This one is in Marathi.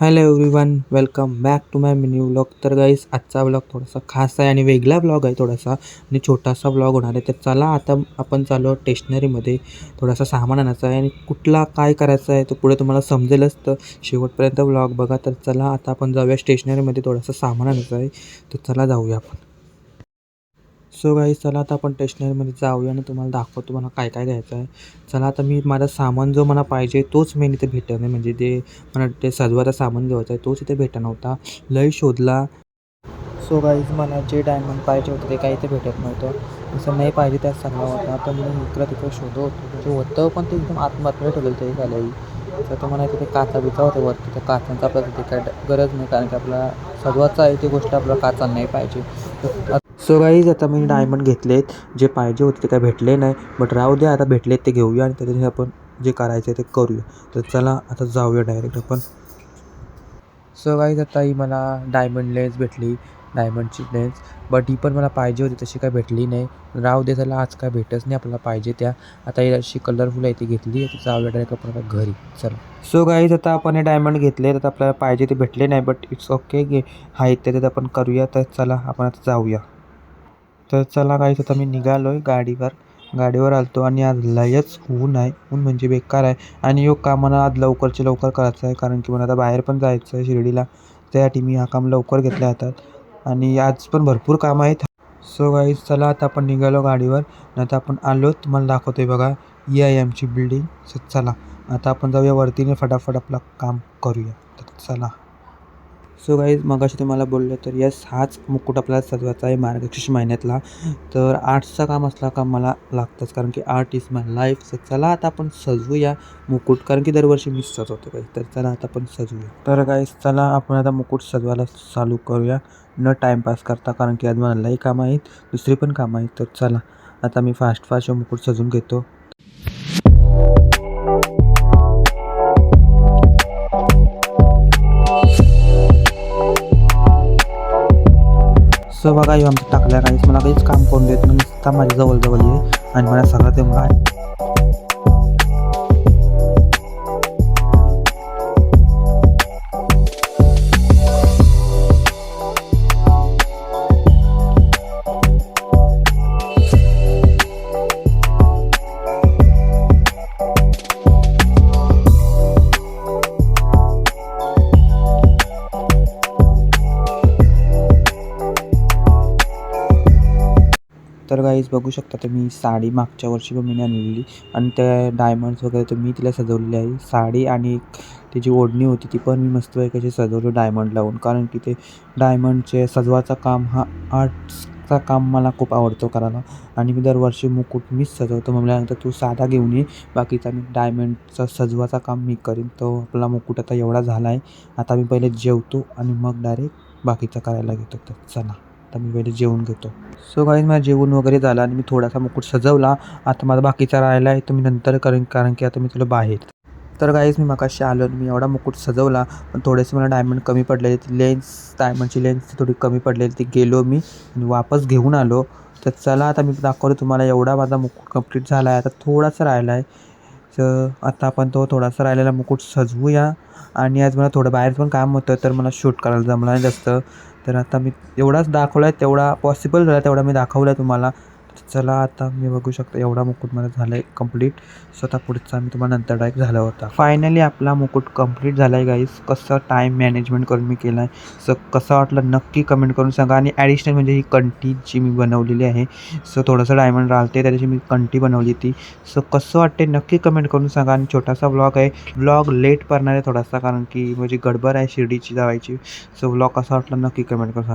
Hello everyone welcome back to my mini vlog तर गाईस आजचा व्लॉग थोडासा खास आहे आणि वेगळा व्लॉग आहे थोडासा आणि छोटासा व्लॉग होणार आहे. तर चला आता आपण चालू स्टेशनरीमध्ये टेशनरीमध्ये थोडासा सामान आणायचा आहे आणि कुठला काय करायचं आहे तो पुढे तुम्हाला समजेलच. तर शेवटपर्यंत व्लॉग बघा. तर चला आता आपण जाऊया स्टेशनरीमध्ये थोडासा सामान आणायचं आहे. तर चला जाऊया आपण. सो गाई चला आता आपण स्टेशनरीमध्ये जाऊया आणि तुम्हाला दाखवतो मला काय काय घ्यायचं आहे. चला आता मी माझा सामान जो मला पाहिजे तोच मेन इथे भेटत नाही म्हणजे ते मला ते सजवायचा सामान घ्यायचा आहे तोच इथे भेटत नव्हता. लय शोधला. सो गाईज मला जे डायमंड पाहिजे होते ते काही इथे भेटत नव्हतं. जसं नाही पाहिजे त्यात सांगा होता तर मी इकडं तिकडं शोधत होतो. जे होतं पण ते एकदम आत्महत्या ठेवलं ते झालंही तर तो मला तिथे काचा बिचा होते वरती तर काचांचा आपल्याला तिथे काय गरज नाही कारण की आपला सजवाचा आहे ती गोष्ट आपल्याला काचा नाही पाहिजे. सो गाईज आता मी डायमंड घेतले आहेत जे पाहिजे होते ते काय भेटले नाही. बट राहू दे आता भेटलेत ते घेऊया आणि त्याच्याने आपण जे करायचं आहे ते करूया. तर चला आता जाऊया डायरेक्ट आपण. सो गाईज आता ही मला डायमंड लेन्स भेटली. डायमंडची लेन्स बट ही पण मला पाहिजे होती तशी काय भेटली नाही. राहू दे त्याला आज काय भेटच नाही आपल्याला पाहिजे त्या. आता ही अशी कलरफुल आहे ती घेतली. ती जाऊया डायरेक्ट आपण आता घरी. चला. सो गाईज आता आपण हे डायमंड घेतले तर आपल्याला पाहिजे ते भेटले नाही बट इट्स ओके गे आहेत त्याच्यात आपण करूया. तर चला आपण आता जाऊया. तर चला गाईज आता मी निघालो आहे गाडीवर. गाडीवर आलतो आणि आज लयच ऊन आहे. ऊन म्हणजे बेकार आहे. आणि यो काम मला आज लवकरचे लवकर करायचं आहे. कारण की मला आता बाहेर पण जायचं आहे शिर्डीला. त्यासाठी मी हा काम लवकर घेतल्या हातात आणि आज पण भरपूर कामं आहेत. सो गाईज चला आता आपण निघालो गाडीवर. नंतर आपण आलो तुम्हाला दाखवतो आहे बघा ई आय एमची बिल्डिंग सो चला. आता आपण जाऊया वरतीने फटाफट आपलं काम करूया. तर चला. सो गाईज मगाशी तुम्हाला बोललो तर यस हाच मुकुट आपल्याला सजवायचा आहे मार्गशीर्ष महिन्यातला. तर आर्ट्सचा काम असला का मला लागतंच कारण की आर्ट इज माय लाईफ तर चला आता आपण सजवूया मुकुट कारण की दरवर्षी मी सजवतो काही तर चला आता आपण सजवूया. तर गाईज चला आपण आता मुकुट सजवायला चालू करूया. न टाईमपास करता कारण की आज मला लई कामं आहेत. दुसरी पण कामं आहेत तर चला. आता मी फास्ट फास्ट मुकुट सजवून घेतो. सो बघा आमचं टाकल्या. काहीच मला काहीच काम करून देत नाही. नुसता माझ्या जवळजवळ ये. आणि मला सगळं ते मला तर गाईज बघू शकता तुम्ही साडी मागच्या वर्षी पण मी आणलेली. आणि त्या डायमंड्स वगैरे तर मी तिला सजवलेली आहे. साडी आणि एक त्याची ओढणी होती ती पण मी मस्त कशी सजवली डायमंड लावून. कारण की ते डायमंडचे सजवाचा काम हा आर्ट्सचा काम मला खूप आवडतो करायला. आणि मी दरवर्षी मुकुट मीच सजवतो. म्हटल्यानंतर तू साधा घेऊन ये. बाकीचा मी डायमंडचा सजवाचा काम मी करीन. तो आपला मुकुट आता एवढा झाला आहे आता मी पहिले जेवतो आणि मग डायरेक्ट बाकीचा करायला घेतो. तर चला. आता मी पहिले जेवून घेतो. सो गाईज माझं जेवण वगैरे झालं आणि मी थोडासा मुकुट सजवला. आता माझा बाकीचा राहिला आहे तर मी नंतर करेन कारण की आता मी तुला बाहेर. तर गाईज मी मगाशी आलो आणि मी एवढा मुकुट सजवला पण थोडेसे मला डायमंड कमी पडलेले. ती लेन्स डायमंडची लेन्स थोडी कमी पडलेली. ती गेलो मी आणि वापस घेऊन आलो. तर चला आता मी दाखवलं तुम्हाला एवढा माझा मुकुट कंप्लीट झाला आहे आता थोडासा राहिला आहे तर आता आपण तो थोडासा राहिलेला मुकुट सजवूया. आणि आज मला थोडं बाहेर पण काम होतं तर मला शूट करायला जमलं नाही जास्त. तर आता मी एवढाच दाखवला आहे तेवढा पॉसिबल झाला तेवढा मी दाखवला आहे तुम्हाला. चला आता मी बघू शकतो एवढा मुकुट मला झाला आहे कंप्लीट स्वतः पुढचा मी तुम्हाला नंतर डायरेक्ट झाला होता. फायनली आपला मुकुट कंप्लीट झाला आहे गाईस कसं टाईम मॅनेजमेंट करून मी केला आहे सो कसं वाटलं नक्की कमेंट करून सांगा. आणि ॲडिशनल म्हणजे ही कंटी जी मी बनवलेली आहे सो थोडंसं डायमंड राहते त्याची मी कंटी बनवली ती सो कसं वाटते नक्की कमेंट करून सांगा. आणि छोटासा ब्लॉग आहे. ब्लॉग लेट पडणार आहे थोडासा कारण की म्हणजे गडबड आहे शिर्डीची जावायची. सो ब्लॉग कसा वाटला नक्की कमेंट करून सांगा.